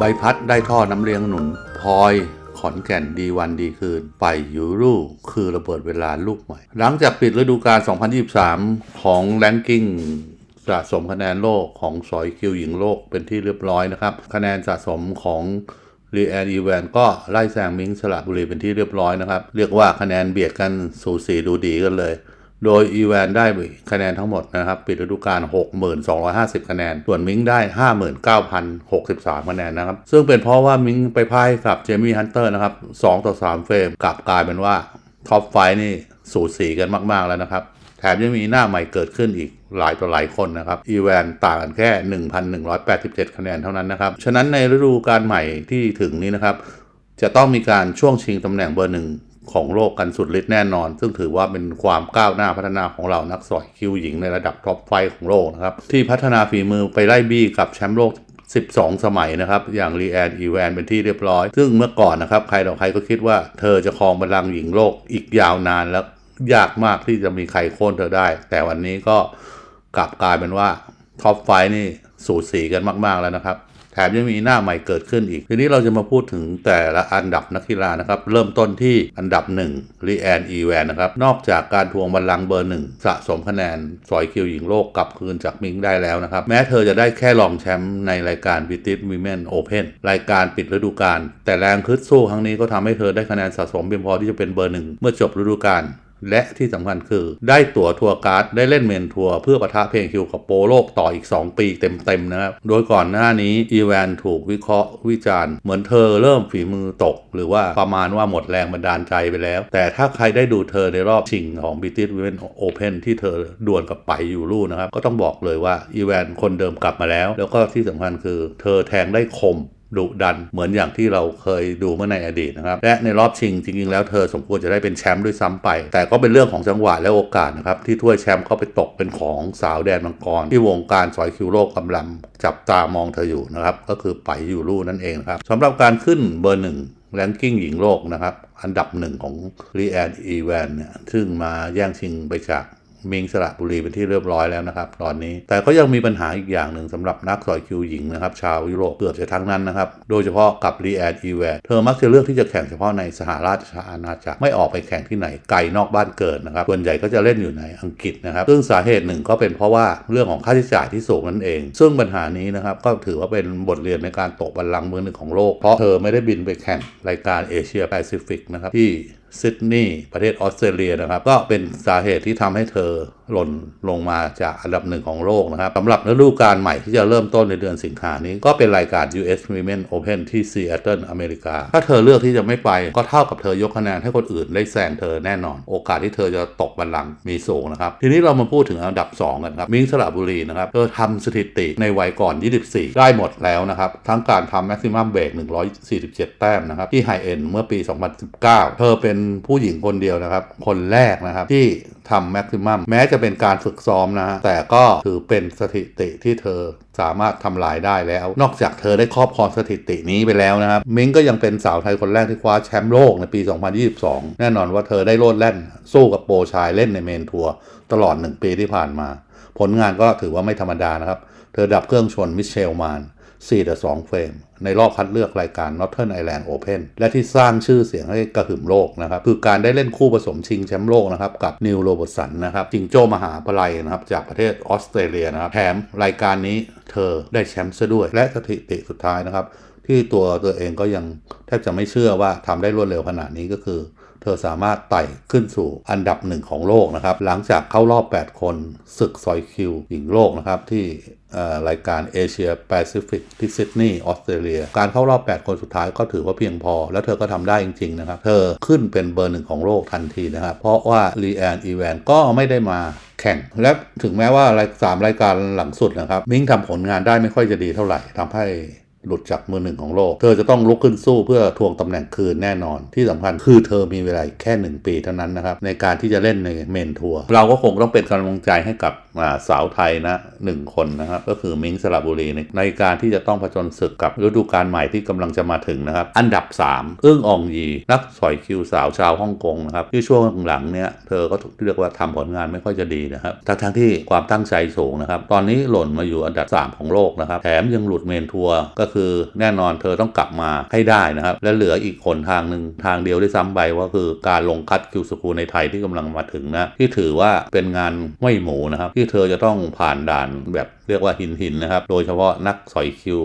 ใบพัดได้ท่อน้ำเลี้ยงหนุนพลอยขอนแก่นดีวันดีคืน ไปยูรูคือระเบิดเวลาลูกใหม่ หลังจากปิดฤดูกาล 2023 ของแ a งกิ้งสะสมคะแนนโลกของสอยคิวหญิงโลกเป็นที่เรียบร้อยนะครับ คะแนนสะสมของรีแอนอีแวนก็ไล่แซงมิงสระบุรีเป็นที่เรียบร้อยนะครับ เรียกว่าคะแนนเบียดกันสูสีดูดีกันเลย โดยอีแวนได้คะแนนทั้งหมดนะครับ ปิดฤดูกาล 6250 คะแนน ส่วนมิงได้ 59,063 คะแนนนะครับ ซึ่งเป็นเพราะว่ามิงไปพ่ายกับเจมี่ฮันเตอร์นะครับ 2 ต่อ 3 เฟรมกลับกลายเป็นว่าท็อปไฟว์นี่สูสีกันมาก ๆ แล้วนะครับ แถมยังมีหน้าใหม่เกิดขึ้นอีกหลายต่อหลายคนนะครับอีแวนต่างกันแค่ 1,187 คะแนนเท่านั้นนะครับ ฉะนั้นในฤดูกาลใหม่ที่ถึงนี้นะครับจะต้องมีการช่วงชิงตำแหน่งเบอร์หนึ่ง ของโลกกันสุดฤทธิ์แน่นอน ซึ่งถือว่าเป็นความก้าวหน้าพัฒนาของเรานักสอยคิวหญิงในระดับท็อปไฟของโลกนะครับ ที่พัฒนาฝีมือไปไล่บี้กับแชมป์โลก 12 สมัยนะครับ อย่างรีแอนอีแวนเป็นที่เรียบร้อย ซึ่งเมื่อก่อนนะครับ ใครต่อใครก็คิดว่าเธอจะครองบัลลังก์หญิงโลกอีกยาวนานแล้วยากมากที่จะมีใครโค่นเธอได้ แต่วันนี้ก็กลับกลายเป็นว่าท็อปไฟนี่สูสีกันมาก ๆแล้วนะครับ ถมยังมีหน้าใหม่เกิดขึ้นอีก ทีนี้เราจะมาพูดถึงแต่ละอันดับนักกีฬานะครับ เริ่มต้นที่อันดับ1รีแอนอีแวนนะครับ นอกจากการทวงบัลลังก์เบอร์หนึ่งสะสมคะแนน สอยคิวหญิงโลกกลับคืนจากมิงได้แล้วนะครับ แม้เธอจะได้แค่รองแชมป์ในรายการ British Women Open รายการปิดฤดูกาลแต่แรงคึดสู้ครั้งนี้ก็ทำให้เธอได้คะแนนสะสมเพียงพอที่จะเป็นเบอร์หนึ่งเมื่อจบฤดูกาล และที่สำคัญคือ ได้ตั๋วทัวร์การ์ดได้เล่นเมนทัวร์เพื่อประทะเพลงคิวกับโปโลกต่ออีก 2 ปีเต็มๆนะครับ โดยก่อนหน้านี้อีแวนถูกวิเคราะห์วิจารณ์ เหมือนเธอเริ่มฝีมือตก หรือว่าประมาณว่าหมดแรงบันดาลใจไปแล้ว แต่ถ้าใครได้ดูเธอในรอบชิงของ British Women Open ที่เธอดวลกับไปอยู่ลู่นะครับ ก็ต้องบอกเลยว่าอีแวนคนเดิมกลับมาแล้ว แล้วก็ที่สำคัญคือ เธอแทงได้คม ดุดันเหมือนอย่างที่เราเคยดูเมื่อในอดีตนะครับและในรอบชิงจริงๆแล้วเธอสมควรจะได้เป็นแชมป์ด้วยซ้ำไป แต่ก็เป็นเรื่องของจังหวะและโอกาสนะครับที่ถ้วยแชมป์ก็ไปตกเป็นของสาวแดนมังกร ที่วงการสอยคิวโลกกำลังจับตามองเธออยู่นะครับก็คือไปอยู่ลู่นั่นเองนะครับสำหรับการขึ้นเบอร์หนึ่งแรงกิ้งหญิงโลกนะครับอันดับหนึ่งของรีแอนอีแวนเนี่ยซึ่งมาแย่งชิงไปจาก มิงสระบุรีเป็นที่เรียบร้อยแล้วนะครับ ตอนนี้ แต่ก็ยังมีปัญหาอีกอย่างหนึ่งสำหรับนักสอยคิวหญิงนะครับ ชาวยุโรปเกือบจะทั้งนั้นนะครับ โดยเฉพาะกับรีแอนอีแวร์เธอมักจะเลือกที่จะแข่งเฉพาะในสหราชอาณาจักรไม่ออกไปแข่งที่ไหนไกลนอกบ้านเกิดนะครับส่วนใหญ่ก็จะเล่นอยู่ในอังกฤษนะครับ ซึ่งสาเหตุหนึ่งก็เป็นเพราะว่าเรื่องของค่าใช้จ่ายที่สูงนั่นเอง ซึ่งปัญหานี้นะครับก็ถือว่าเป็นบทเรียนในการตกบัลลังก์มือหนึ่งของโลกเพราะเธอไม่ได้บินไปแข่งรายการเอเชียแปซิฟิกนะครับที่ ซิดนีย์ประเทศออสเตรเลียนะครับ ก็เป็นสาเหตุที่ทำให้เธอหล่นลงมาจากอันดับหนึ่งของโลกนะครับสำหรับฤดูกาลใหม่ที่จะเริ่มต้นในเดือนสิงหานี้ ก็เป็นรายการ US Women Open ที่ซีแอตเทิลอเมริกา ถ้าเธอเลือกที่จะไม่ไป ก็เท่ากับเธอยกคะแนนให้คนอื่นได้แซงเธอแน่นอน โอกาสที่เธอจะตกบัลลังก์มีสูงนะครับ ทีนี้เรามาพูดถึงอันดับ 2 กันครับมิงสระบุรีนะครับเธอทำสถิติในวัยก่อน 24 ได้หมดแล้วนะครับทั้งการทำแม็กซิมัมเบรก147 แต้มนะครับที่ไฮเอ็นเมื่อปี 2019 เธอเป็นผู้หญิงคนเดียวนะครับ คนแรกนะครับที่ทำแม็กซิมัมแม้จะเป็นการฝึกซ้อมนะฮะแต่ก็ถือเป็นสถิติที่เธอสามารถทำลายได้แล้ว นอกจากเธอได้ครอบครองสถิตินี้ไปแล้วนะครับ มิงก็ยังเป็นสาวไทยคนแรกที่คว้าแชมป์โลกในปี 2022 แน่นอนว่าเธอได้โลดแล่น สู้กับโปรชายเล่นในเมนทัวร์ตลอด 1 ปีที่ผ่านมา ผลงานก็ถือว่าไม่ธรรมดานะครับ เธอดับเครื่องชนมิเชลมาน 4ต่อ2เฟรมในรอบคัดเลือกรายการ Northern Ireland Open และที่สร้างชื่อเสียงให้กระหึ่มโลกนะครับ คือการได้เล่นคู่ผสมชิงแชมป์โลกนะครับ กับนิวโรบสันนะครับ จิงโจ้มหาปลัยนะครับ จากประเทศออสเตรเลียนะครับ แถมรายการนี้เธอได้แชมป์ซะด้วย และสถิติสุดท้ายนะครับ ที่ตัวตัวเองก็ยังแทบจะไม่เชื่อว่าทำได้รวดเร็วขนาดนี้ก็คือ เธอสามารถไต่ขึ้นสู่อันดับหนึ่งของโลกนะครับ หลังจากเข้ารอบ 8 คนศึกซอยคิวหญิงโลกนะครับที่รายการเอเชียแปซิฟิกที่ซิดนีย์ออสเตรเลีย การเข้ารอบ 8 คนสุดท้ายก็ถือว่าเพียงพอ แล้วเธอก็ทำได้จริง ๆ นะครับ เธอขึ้นเป็นเบอร์หนึ่งของโลกทันทีนะครับ เพราะว่าลีแอนอีแวนก็ไม่ได้มาแข่ง และถึงแม้ว่าสามรายการหลังสุดนะครับ มิ้งทำผลงานได้ไม่ค่อยจะดีเท่าไหร่ทำให้ หลุดจากมือหนึ่งของโลก เธอจะต้องลุกขึ้นสู้เพื่อทวงตำแหน่งคืนแน่นอน ที่สำคัญคือเธอมีเวลาแค่ 1 ปีเท่านั้นนะครับ ในการที่จะเล่นในเมนทัวร์เราก็คงต้องเป็นกำลังใจให้กับาสาวไทยนะหนึ่งคนนะครับ ก็คือมิงสระบุรีในในการที่จะต้องผจญศึกกับฤดูกาลใหม่ที่กำลังจะมาถึงนะครับ อันดับ3อึ้งอองยี นักสอยคิวสาวชาวฮ่องกงนะครับที่ช่วงหลังเนี่ยเธอก็เรียกว่าทำผลงานไม่ค่อยจะดีนะครับทั้งทั้งที่ความตั้งใจสูงนะครับ ตอนนี้หล่นมาอยู่อันดับ 3 ของโลกนะครับแถมยังหลุดเมนทัวร์ก็คือแน่นอนเธอต้องกลับมาให้ได้นะครับ และเหลืออีกหนทางหนึ่งทางเดียวด้ซ้ำไปว่าคือการลงคัดคิวสกูในไทยที่กำลังมาถึงนะที่ถือว่าเป็นงานไม่หมูนะครับ ที่เธอจะต้องผ่านด่านแบบ เรียกว่าหินหินนะครับ โดยเฉพาะนักสอยคิว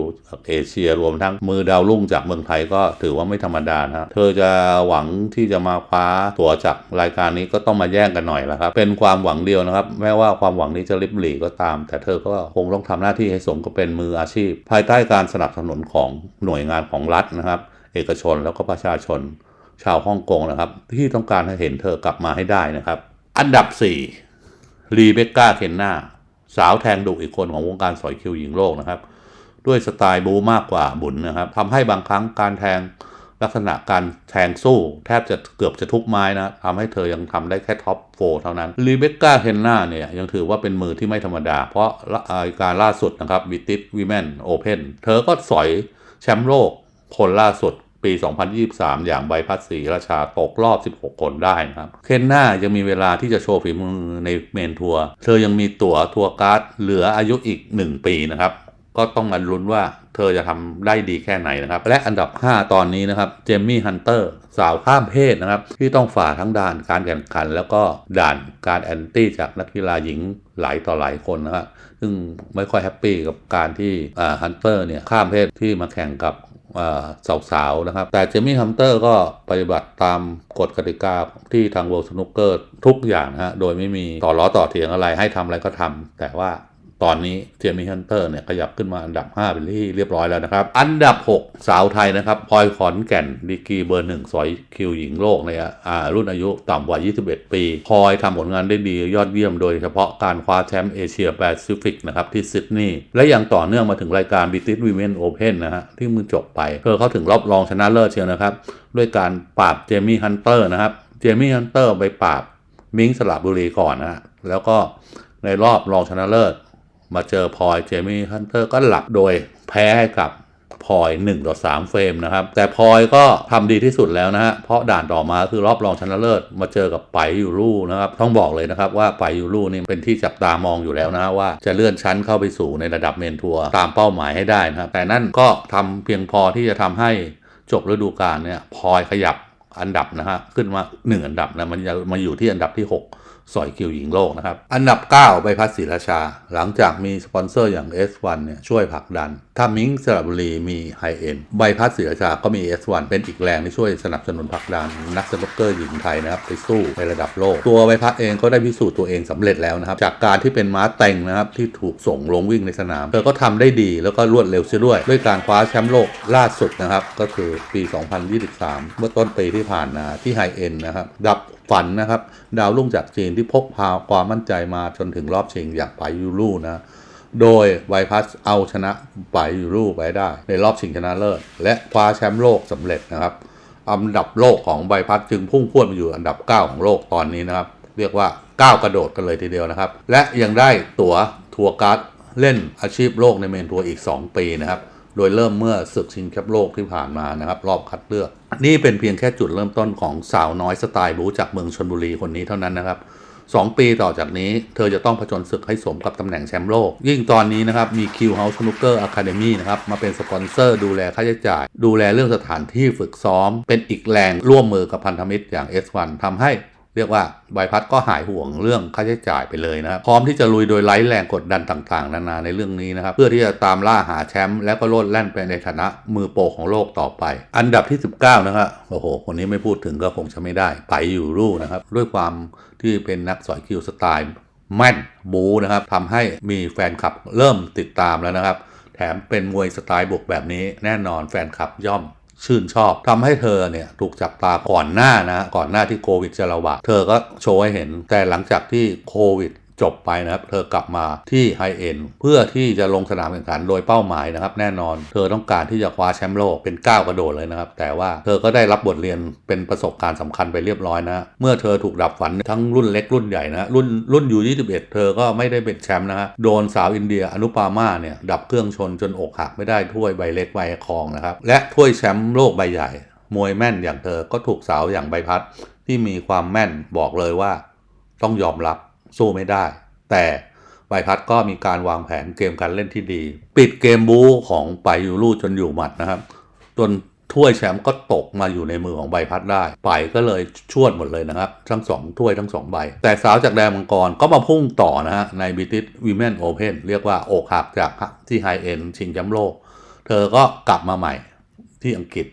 เอเชียรวมทั้งมือดาวรุ่งจากเมืองไทยก็ถือว่าไม่ธรรมดานะครับเธอจะหวังที่จะมาคว้าตั๋วจากรายการนี้ก็ต้องมาแย่งกันหน่อยละครับ เป็นความหวังเดียวนะครับ แม้ว่าความหวังนี้จะลิบหลีก็ตาม แต่เธอก็คงต้องทำหน้าที่ให้สมกับเป็นมืออาชีพ ภายใต้การสนับสนุนของหน่วยงานของรัฐนะครับ เอกชนแล้วก็ประชาชน ชาวฮ่องกงนะครับ ที่ต้องการให้เห็นเธอกลับมาให้ได้นะครับ อันดับ 4 รีเบคก้าเคนนา สาวแทงดุอีกคนของวงการสอยคิวหญิงโลกนะครับ ด้วยสไตล์บูมากกว่าบุญนะครับทำให้บางครั้งการแทงลักษณะการแทงสู้ แทบจะเกือบจะทุกไม้นะทำให้เธอยังทำได้แค่ท็อปโฟเท่านั้นรีเบคก้าเคนนาเนี่ยยังถือว่าเป็นมือที่ไม่ธรรมดา เพราะละอ่าการล่าสุดนะครับวิติ w วีแมนโอเพนเธอก็สอยแชมป์โลกคนล่าสุด ปี 2023 อย่างใบพัดสีราชาตกรอบ 16 คนได้นะครับ เคนนายังมีเวลาที่จะโชว์ฝีมือในเมนทัวร์ เธอยังมีตั๋วทัวร์การ์ดเหลืออายุอีก 1 ปีนะครับ ก็ต้องมาลุ้นว่าเธอจะทำได้ดีแค่ไหนนะครับ และอันดับ 5 ตอนนี้นะครับ เจมมี่ฮันเตอร์สาวข้ามเพศนะครับ ที่ต้องฝ่าทั้งด่านการแข่งขัน แล้วก็ด่านการแอนตี้จากนักกีฬาหญิงหลายต่อหลายคนนะครับซึ่งไม่ค่อยแฮปปี้กับการที่ฮันเตอร์เนี่ยข้ามเพศที่มาแข่งกับ สาวๆนะครับ แต่เจมี่ฮัมเตอร์ก็ปฏิบัติตามกฎกติกาที่ทางโบว์ส์นูเกอร์ทุกอย่างนะฮะโดยไม่มีต่อล้อต่อเถียงอะไรให้ทำอะไรก็ทำแต่ว่า ตอนนี้เจมี่ฮันเตอร์เนี่ยขยับขึ้นมาอันดับ 5 เป็นที่เรียบร้อยแล้วนะครับ อันดับ 6 สาวไทยนะครับพลอยขอนแก่นดีกีเบอร์หนึ่งสอยคิวหญิงโลกในอ่ารุ่นอายุต่ำกว่า 21 ปีพลอยทำผลงานได้ดียอดเยี่ยมโดยเฉพาะการคว้าแชมป์เอเชียแปซิฟิกนะครับที่ซิดนีย์และยังต่อเนื่องมาถึงรายการ British Women Open นะฮะที่มือจบไปเธอเข้าถึงรอบรองชนะเลิศเชียวนะครับ ด้วยการปราบเจมี่ฮันเตอร์นะครับเจมี่ฮันเตอร์ไปปราบมิงสระบุรีก่อนนะฮะแล้วก็ในรอบรองชนะเลิศ มาเจอพลอยเจมี่ฮันเตอร์ก็หลับโดยแพ้ให้กับพลอย1ต่อ3เฟรมนะครับ แต่พลอยก็ทำดีที่สุดแล้วนะฮะเพราะด่านต่อมาคือรอบรองชนะเลิศมาเจอกับไปยูรูนะครับ ต้องบอกเลยนะครับว่าไปยูรูนี่เป็นที่จับตามองอยู่แล้วนะว่าจะเลื่อนชั้นเข้าไปสู่ในระดับเมนทัวร์ตามเป้าหมายให้ได้นะครับ แต่นั่นก็ทำเพียงพอที่จะทำให้จบฤดูกาลเนี่ยพลอยขยับอันดับนะฮะขึ้นมา 1 อันดับนะมันจะมาอยู่ที่อันดับที่ 6 สอยคิวหญิงโลกนะครับ อันดับ 9 ใบพัดศรีราชา หลังจากมีสปอนเซอร์อย่าง S1 เนี่ยช่วยผลักดัน ถ้ามิงสระบุรีมีไฮเอ็นใบพัดศรีราชาก็มี S1 เป็นอีกแรงที่ช่วยสนับสนุนผลักดัน นักสนุกเกอร์หญิงไทยนะครับไปสู้ในระดับโลก ตัวใบพัดเองก็ได้พิสูจน์ตัวเองสำเร็จแล้วนะครับ จากการที่เป็นม้าแต่งนะครับที่ถูกส่งลงวิ่งในสนาม เธอก็ทำได้ดีแล้วก็รวดเร็วเสียด้วย ด้วยการคว้าแชมป์โลกล่าสุดนะครับก็คือปี 2023 เมื่อต้นปีที่ผ่านมาที่ไฮเอ็นนะครับดับ ฝันนะครับ ดาวรุ่งจากจีนที่พกพาความมั่นใจมาจนถึงรอบชิงอย่างไปยูรูนะโดยไวพัสเอาชนะไปยูรูไปได้ ในรอบชิงชนะเลิศและคว้าแชมป์โลกสำเร็จนะครับอันดับโลกของไบพัสจึงพุ่งพรวดมาอยู่อันดับ 9 ของโลกตอนนี้นะครับ เรียกว่าก้าวกระโดดกันเลยทีเดียวนะครับ และยังได้ตั๋วทัวร์การ์ดเล่นอาชีพโลกในเมนทัวร์อีก 2 ปีนะครับ โดยเริ่มเมื่อศึกชิงแชมป์โลกที่ผ่านมานะครับ รอบคัดเลือก นี่เป็นเพียงแค่จุดเริ่มต้นของสาวน้อยสไตล์บูจากเมืองชนบุรีคนนี้เท่านั้นนะครับ2ปีต่อจากนี้เธอจะต้องผจญศึกให้สมกับตำแหน่งแชมป์โลก ยิ่งตอนนี้นะครับ มี Q House Snooker Academy นะครับ มาเป็นสปอนเซอร์ดูแลค่าใช้จ่าย ดูแลเรื่องสถานที่ฝึกซ้อม เป็นอีกแรงร่วมมือกับพันธมิตรอย่าง S1 ทำให้ เรียกว่าใบพัดก็หายห่วงเรื่องค่าใช้จ่ายไปเลยนะครับพร้อมที่จะลุยโดยไร้แรงกดดันต่างๆ นานาในเรื่องนี้นะครับ เพื่อที่จะตามล่าหาแชมป์และก็โลดแล่นไปในฐานะมือโปรของโลกต่อไป อันดับที่ 19 นะครับโอ้โห คนนี้ไม่พูดถึงก็คงจะไม่ได้ไปอยู่รูนะครับ ด้วยความที่เป็นนักสอยคิวสไตล์แม่นบูนะครับทำให้มีแฟนคลับเริ่มติดตามแล้วนะครับ แถมเป็นมวยสไตล์บุกแบบนี้แน่นอนแฟนคลับย่อม ชื่นชอบทำให้เธอเนี่ยถูกจับตาก่อนหน้านะก่อนหน้าที่โควิดจะระบาดเธอก็โชว์ให้เห็นแต่หลังจากที่โควิด จบไปนะครับ เธอกลับมาที่ไฮเอ็นเพื่อที่จะลงสนามแข่งขันโดยเป้าหมายนะครับ แน่นอน เธอต้องการที่จะคว้าแชมป์โลกเป็นก้าวกระโดดเลยนะครับ แต่ว่าเธอก็ได้รับบทเรียนเป็นประสบการณ์สำคัญไปเรียบร้อยนะเมื่อเธอถูกดับฝันทั้งรุ่นเล็กรุ่นใหญ่นะฮะรุ่นรุ่นยู21เธอก็ไม่ได้เป็นแชมป์นะฮะโดนสาวอินเดียอนุปามาเนี่ยดับเครื่องชนจนอกหักไม่ได้ถ้วยใบเล็กใบคองนะครับและถ้วยแชมป์โลกใบใหญ่ มวยแม่นอย่างเธอก็ถูกสาวอย่างใบพัดที่มีความแม่นบอกเลยว่า ต้องยอมรับ สู้ไม่ได้ แต่ใบพัดก็มีการวางแผนเกมการเล่นที่ดี ปิดเกมบู๊ของไปยูรูจนอยู่หมัดนะครับ จนถ้วยแชมป์ก็ตกมาอยู่ในมือของใบพัดได้ ไปก็เลยชวดหมดเลยนะครับ ทั้งสองถ้วยทั้งสองใบ แต่สาวจากแดนมังกรก็มาพุ่งต่อนะฮะในบิติสวีแมนโอเพนเรียกว่าอกหักจากที่ไฮเอ็นชิงแชมป์โลก เธอก็กลับมาใหม่ที่อังกฤษ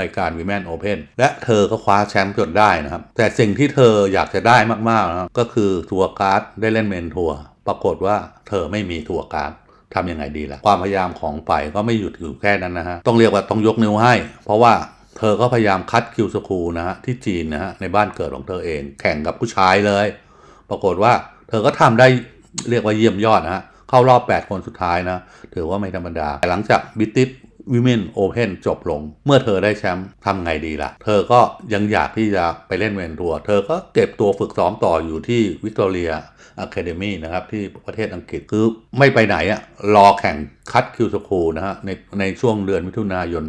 รายการ Women Open และเธอก็คว้าแชมป์จนได้นะครับ แต่สิ่งที่เธออยากจะได้มากๆนะครับก็คือทัวร์การ์ดได้เล่นเมนทัวร์ปรากฏว่าเธอไม่มีทัวร์การ์ดทำยังไงดีล่ะ ความพยายามของไปก็ไม่หยุดอยู่แค่นั้นนะฮะ ต้องเรียกว่าต้องยกนิ้วให้ เพราะว่าเธอก็พยายามคัดคิวสคูลนะฮะที่จีนนะฮะในบ้านเกิดของเธอเอง แข่งกับผู้ชายเลย ปรากฏว่าเธอก็ทำได้เรียกว่าเยี่ยมยอดนะฮะ เข้ารอบ 8 คนสุดท้ายนะ ถือว่าไม่ธรรมดา หลังจากบิติส Women Open จบลง เมื่อเธอได้แชมป์ทำไงดีล่ะ เธอก็ยังอยากที่จะไปเล่นเวนทัวร์เธอก็เก็บตัวฝึกซ้อมต่ออยู่ที่วิกตอเรียอะคาเดมีนะครับที่ประเทศอังกฤษคือไม่ไปไหนอะรอแข่งคัดคิวสคูนะฮะในในช่วงเดือนมิถุนายน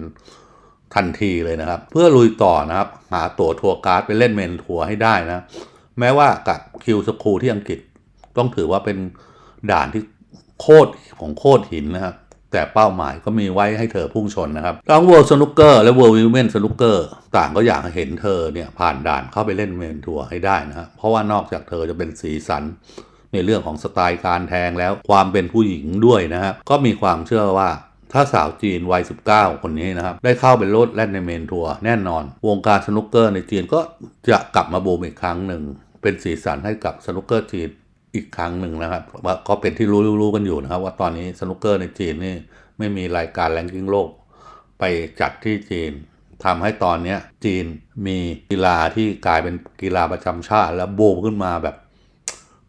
ทันทีเลยนะครับ เพื่อลุยต่อนะครับ หาตั๋วทัวร์การ์ดไปเล่นเมนทัวร์ให้ได้นะ แม้ว่ากับคิวสคูที่อังกฤษต้องถือว่าเป็นด่านที่โคตรของโคตรหินนะครับ แต่เป้าหมายก็มีไว้ให้เธอพุ่งชนนะครับทั้ง World Snooker และ World Women Snooker ต่างก็อยากเห็นเธอเนี่ยผ่านด่านเข้าไปเล่นเมนทัวร์ให้ได้นะครับเพราะว่านอกจากเธอจะเป็นสีสันในเรื่องของสไตล์การแทงแล้วความเป็นผู้หญิงด้วยนะครับก็มีความเชื่อว่าถ้าสาวจีนวัย 19 คนนี้นะครับ ได้เข้าไปโลดแล่นในเมนทัวร์แน่นอน วงการสนุกเกอร์ในจีนก็จะกลับมาบูมอีกครั้งหนึ่ง เป็นสีสันให้กับสนุกเกอร์จีน อีกครั้งหนึ่งนะครับว่าก็เป็นที่รู้ๆกันอยู่นะครับ ว่าตอนนี้สนุกเกอร์ในจีนนี่ไม่มีรายการแรงกิ้งโลก ไปจัดที่จีนทำให้ตอนนี้จีนมีกีฬาที่กลายเป็นกีฬาประจำชาติ และบูมขึ้นมาแบบ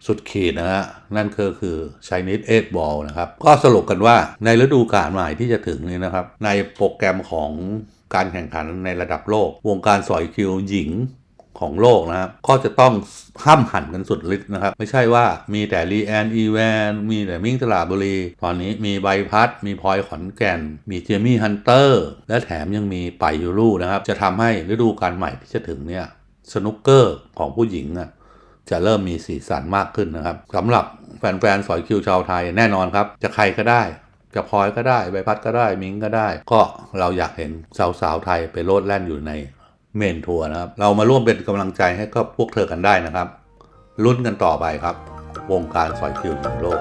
สุดขีดนะฮะนั่นก็คือ Chinese 8 Ball นะครับ ก็สรุปกันว่าในฤดูกาลใหม่ที่จะถึงนี้นะครับ ในโปรแกรมของการแข่งขันในระดับโลก วงการสอยคิวหญิง ของโลกนะครับ ก็จะต้องห้ามหันกันสุดฤทธิ์นะครับ ไม่ใช่ว่ามีแต่รีแอนอีแวนมีแต่มิ่งตลาบุรี ตอนนี้มีใบพัด มีพลอยขอนแก่น มีเจมี่ฮันเตอร์ และแถมยังมีไปยูรูนะครับ จะทำให้ฤดูกาลใหม่ที่จะถึงเนี่ยสนุกเกอร์ของผู้หญิงอะจะเริ่มมีสีสันมากขึ้นนะครับสำหรับแฟนๆสอยคิวชาวไทยแน่นอนครับ จะใครก็ได้จะพลอยก็ได้ใบพัดก็ได้ มิงก็ได้ ก็เราอยากเห็นสาวๆไทยไปโลดแล่นอยู่ใน เมนทัวร์นะครับ เรามาร่วมเป็นกำลังใจให้กับพวกเธอกันได้นะครับลุ้นกันต่อไปครับ วงการสอยคิวของโลก